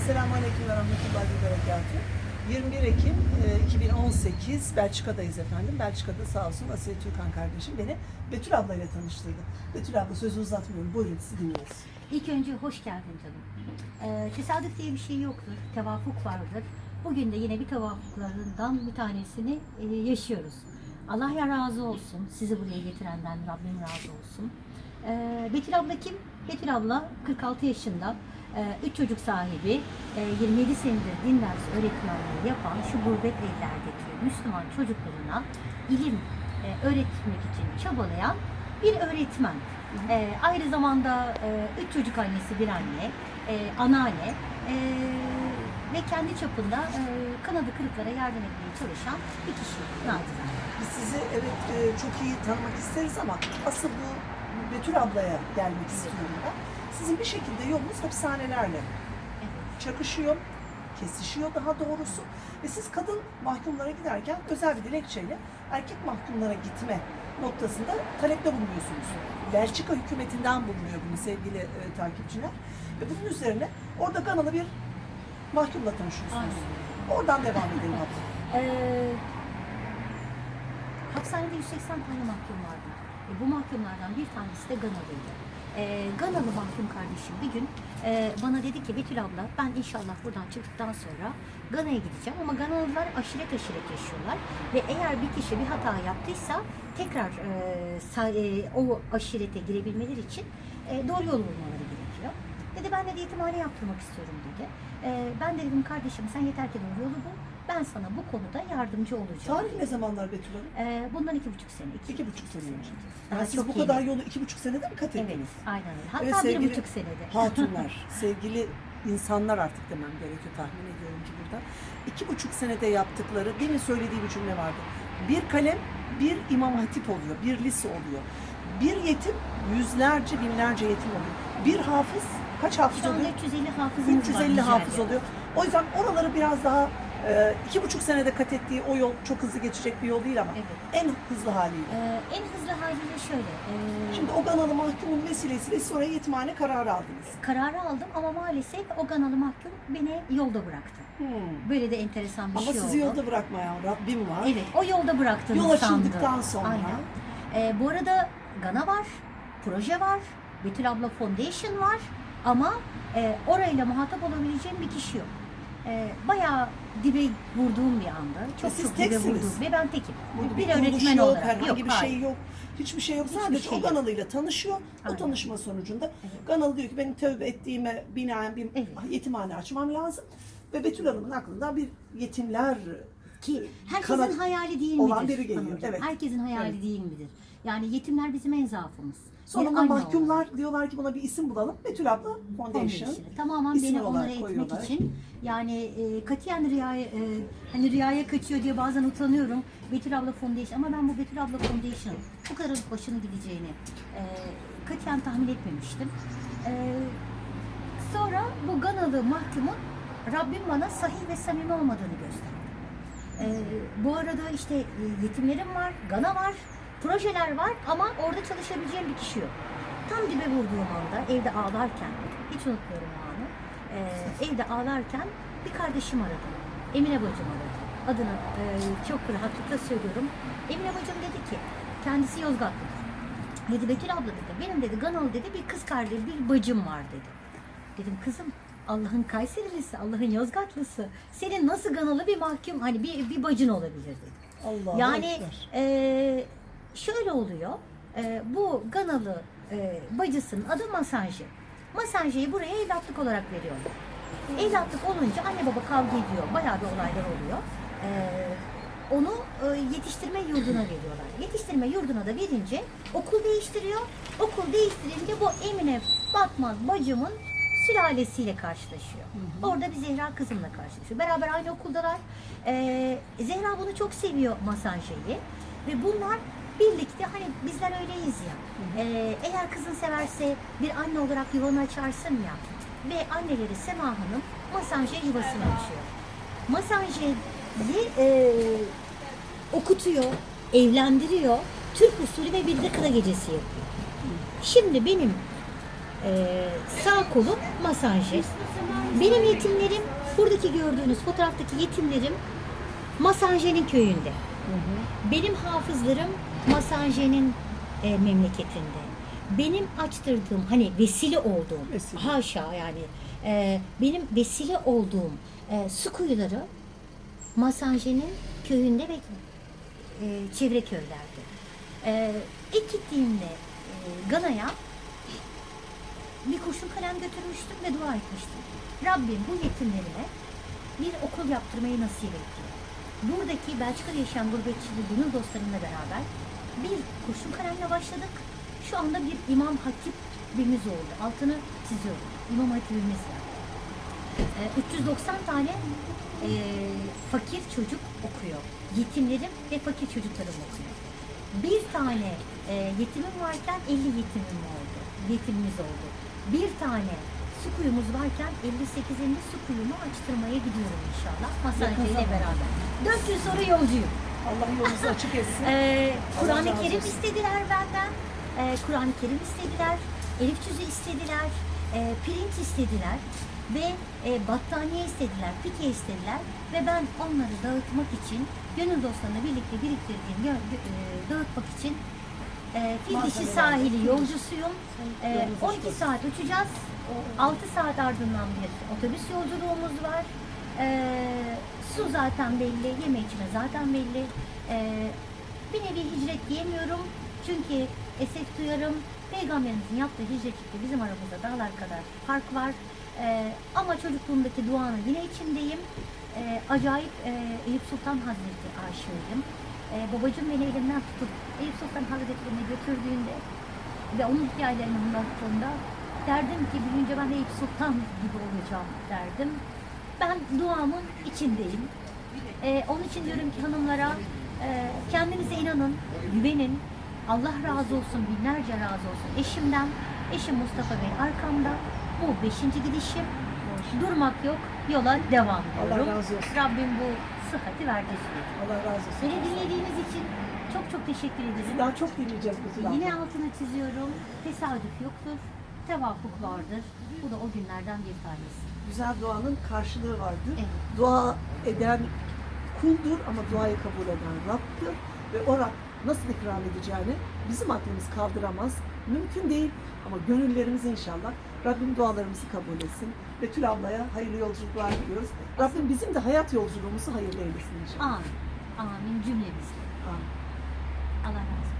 Esselamu Aleyküm ve Rahmetullahi ve Berekatuhu. 21 Ekim e, 2018 Belçika'dayız efendim. Belçika'da sağ olsun Asiye Türkan kardeşim beni Betül ablayla tanıştırdı. Betül abla sözü uzatmıyorum. Buyurun sizi dinliyoruz. İlk önce hoş geldin canım. Ee, tesadüf diye bir şey yoktur. Tevafuk vardır. Bugün de yine bir tevafuklarından bir tanesini e, yaşıyoruz. Allah ya razı olsun. Sizi buraya getirenden Rabbim razı olsun. Ee, Betül abla kim? Betül abla 46 yaşında. 3 çocuk sahibi, e, 27 senedir din dersi öğretmenliği yapan şu gurbet ellerdeki Müslüman çocuklarına ilim e, öğretmek için çabalayan bir öğretmen. E, aynı zamanda e, üç çocuk annesi bir anne, e, anneanne e, ve kendi çapında e, kanadı kırıklara yardım etmeye çalışan bir kişi nacizane. Biz sizi evet e, çok iyi tanımak isteriz ama asıl bu Betül ablaya gelmek istiyorum ben. Sizin bir şekilde yolunuz hapishanelerle çakışıyor, kesişiyor daha doğrusu. Ve siz kadın mahkumlara giderken özel bir dilekçeyle erkek mahkumlara gitme noktasında talepte bulunuyorsunuz. Belçika hükümetinden bulunuyor bunu sevgili e, takipçiler. Ve bunun üzerine orada Ganalı bir mahkumla tanışıyorsunuz. Aynen. Oradan devam edelim abla. Ee, hapishanede 180 tane mahkum vardı. E, bu mahkumlardan bir tanesi de Ganalıydı. Ee, Ganalı mahkum kardeşim bir gün e, bana dedi ki Betül abla ben inşallah buradan çıktıktan sonra Gana'ya gideceğim ama Ganalılar aşiret aşiret yaşıyorlar ve eğer bir kişi bir hata yaptıysa tekrar e, sa- e, o aşirete girebilmeleri için e, doğru yol bulmaları gerekiyor. Dedi ben de yetimhane yaptırmak istiyorum dedi. E, ben de dedim kardeşim sen yeter ki doğru yolu bul. Ben sana bu konuda yardımcı olacağım. Tarih ne zamanlar Betül Hanım? E, bundan iki buçuk sene. iki, İki buçuk sene önce. Yani siz bu kadar yolu iki buçuk senede mi kat Evet, ettiniz? aynen öyle. Hatta Evet, bir sevgili buçuk senede. Hatunlar, sevgili insanlar artık demem gerekiyor tahmin ediyorum ki burada. İki buçuk senede yaptıkları, demin söylediği bir cümle vardı. Bir kalem, bir imam hatip oluyor, bir lise oluyor. Bir yetim, yüzlerce, binlerce yetim oluyor. Bir hafız, kaç hafız oluyor? 350 hafızımız var. 350 Nijer'de. hafız oluyor. O yüzden oraları biraz daha e, iki buçuk senede kat ettiği o yol çok hızlı geçecek bir yol değil ama Evet. en hızlı haliyle. Ee, en hızlı haliyle şöyle. e, Şimdi o Ganalı mahkumun vesilesiyle oraya yetimhane kararı aldınız. kararı aldım ama maalesef o Ganalı mahkum beni yolda bıraktı. Hmm. Böyle de enteresan bir Ama şey sizi oldu. yolda bırakmayan Rabbim var. Evet, o yolda bıraktığını Yol açıldıktan sonra Aynen. Ee, bu arada Gana var, proje var, Betül Abla Foundation var ama e, orayla muhatap olabileceğim bir kişi yok. E, bayağı dibe vurduğum bir anda. Çok Ve siz çok dibe teksiniz. vurduğum ve ben tekim. Burada bir bir öğretmen yok, olarak. herhangi yok, bir hayır. şey yok. Hiçbir şey yok. Hiçbir Sadece şey o yok. Ganalı'yla tanışıyor. O Aynen. tanışma sonucunda Evet. Ganalı diyor ki benim tövbe ettiğime binaen bir Evet. yetimhane açmam lazım. Ve Betül Hanım'ın aklında bir yetimler Ki herkesin hayali değil olan midir? biri geliyor, evet. Herkesin hayali Evet. değil midir? Yani yetimler bizim en zaafımız. Sonunda anne mahkumlar olarak. diyorlar ki buna bir isim bulalım. Betül abla Foundation. Foundation. Tamamen ismi beni onlara etmek koyuyorlar. için yani e, katiyen rüyaya e, hani rüyaya kaçıyor diye bazen utanıyorum. Betül abla Foundation ama ben bu Betül abla Foundation bu kadar başını gideceğini e, katiyen tahmin etmemiştim. E, sonra bu Ganalı mahkumun Rabbim bana sahih ve samimi olmadığını gösterdi. Ee, bu arada işte e, yetimlerim var, Gana var, projeler var ama orada çalışabileceğim bir kişi yok. Tam dibe vurduğum anda evde ağlarken, hiç unutmuyorum o anı. Ee, evde ağlarken bir kardeşim aradı. Emine bacım aradı. Adını e, çok rahatlıkla söylüyorum. Emine bacım dedi ki, kendisi Yozgatlıdır. Dedi Betül abla dedi, benim dedi Ganalı dedi bir kız kardeşim, bir bacım var dedi. Dedim kızım Allah'ın Kayserilisi, Allah'ın Yozgatlısı. Senin nasıl Ganalı bir mahkum, hani bir, bir bacın olabilir dedi. Allah Yani e, şöyle oluyor. E, bu Ganalı e, bacısının adı Masanji. Masanji'yi buraya evlatlık olarak veriyorlar. Evlatlık olunca anne baba kavga ediyor. Bayağı bir olaylar oluyor. E, onu e, yetiştirme yurduna veriyorlar. Yetiştirme yurduna da verince okul değiştiriyor. Okul değiştirince bu Emine Batmaz bacımın sülalesiyle karşılaşıyor. Orada bir Zehra kızımla karşılaşıyor. Beraber aynı okuldalar. Ee, Zehra bunu çok seviyor Masanje'yi. Ve bunlar birlikte hani bizler öyleyiz ya. Ee, eğer kızın severse bir anne olarak yuvanı açarsın ya. Ve anneleri Sema Hanım Masanje yuvasını açıyor. Masanje'yi e, okutuyor, evlendiriyor. Türk usulü ve bir de kına gecesi yapıyor. Şimdi benim Ee, sağ kolum masajı. Benim yetimlerim, buradaki gördüğünüz fotoğraftaki yetimlerim Masanje'nin köyünde. Benim hafızlarım Masanje'nin e, memleketinde. Benim açtırdığım hani vesile olduğum, Vesile. haşa yani e, benim vesile olduğum e, su kuyuları Masanje'nin köyünde ve e, çevre köylerde. E, ilk gittiğimde e, Gana'ya bir kurşun kalem götürmüştüm ve dua etmiştim. Rabbim bu yetimlerime bir okul yaptırmayı nasip etti. Buradaki Belçika'da yaşayan gurbetçili gönül dostlarımla beraber bir kurşun kalemle başladık. Şu anda bir imam hatibimiz oldu. Altını çiziyorum. İmam hatibimiz var. Ee, 390 tane e, fakir çocuk okuyor. Yetimlerim ve fakir çocuklarım okuyor. Bir tane e, yetimim varken 50 yetimim oldu. Yetimimiz oldu. Bir tane su kuyumuz varken 58. su kuyumu açtırmaya gidiyorum inşallah. İle zamanda. beraber. 4 gün sonra yolcuyum. Allah yolunuzu açık etsin. Ee, Kur'an-ı Kerim istediler benden. Ee, Kur'an-ı Kerim istediler. Elif cüzü istediler. E, pirinç istediler. Ve e, battaniye istediler, pike istediler. Ve ben onları dağıtmak için, gönül dostlarına birlikte biriktirdiğim, e, dağıtmak için e, fil dişi Malzemeler. sahili yolcusuyum. E, açık 12 olsun. saat uçacağız. 6 saat ardından bir otobüs yolculuğumuz var. E, su zaten belli, yeme içme zaten belli. E, bir nevi hicret diyemiyorum. Çünkü esef duyarım. Peygamberimizin yaptığı hicretlikte bizim aramızda dağlar kadar fark var. E, ama çocukluğumdaki duanın yine içindeyim. E, acayip e, Eyüp Sultan Hazreti aşığıyım. E, babacım beni elimden tutup Eyüp Sultan Hazretleri'ne götürdüğünde ve onun hikayelerini anlattığında derdim ki büyüyünce ben Eyüp Sultan gibi olacağım derdim. Ben duamın içindeyim. Ee, onun için diyorum ki hanımlara e, kendinize inanın, güvenin. Allah razı olsun, binlerce razı olsun. Eşimden, eşim Mustafa Bey arkamda. Bu beşinci gidişim. Durmak yok, yola devam Allah ediyorum. razı olsun. Rabbim bu sıhhati verdiği sürece. Allah razı olsun. Beni dinlediğiniz için çok çok teşekkür ederim. Daha çok dinleyeceğiz abla. Yine altını çiziyorum. Tesadüf yoktur. Tevafuk vardır. Bu da o günlerden bir tanesi. Güzel duanın karşılığı vardır. Evet. Dua eden kuldur ama duayı kabul eden Rabb'dir. Ve o Rab nasıl ikram edeceğini bizim aklımız kaldıramaz. Mümkün değil ama gönüllerimiz inşallah Rabbim dualarımızı kabul etsin. Betül ablaya hayırlı yolculuklar diliyoruz. Rabbim bizim de hayat yolculuğumuzu hayırlı eylesin inşallah. Amin. Amin cümlemizle. Amin. Allah razı olsun.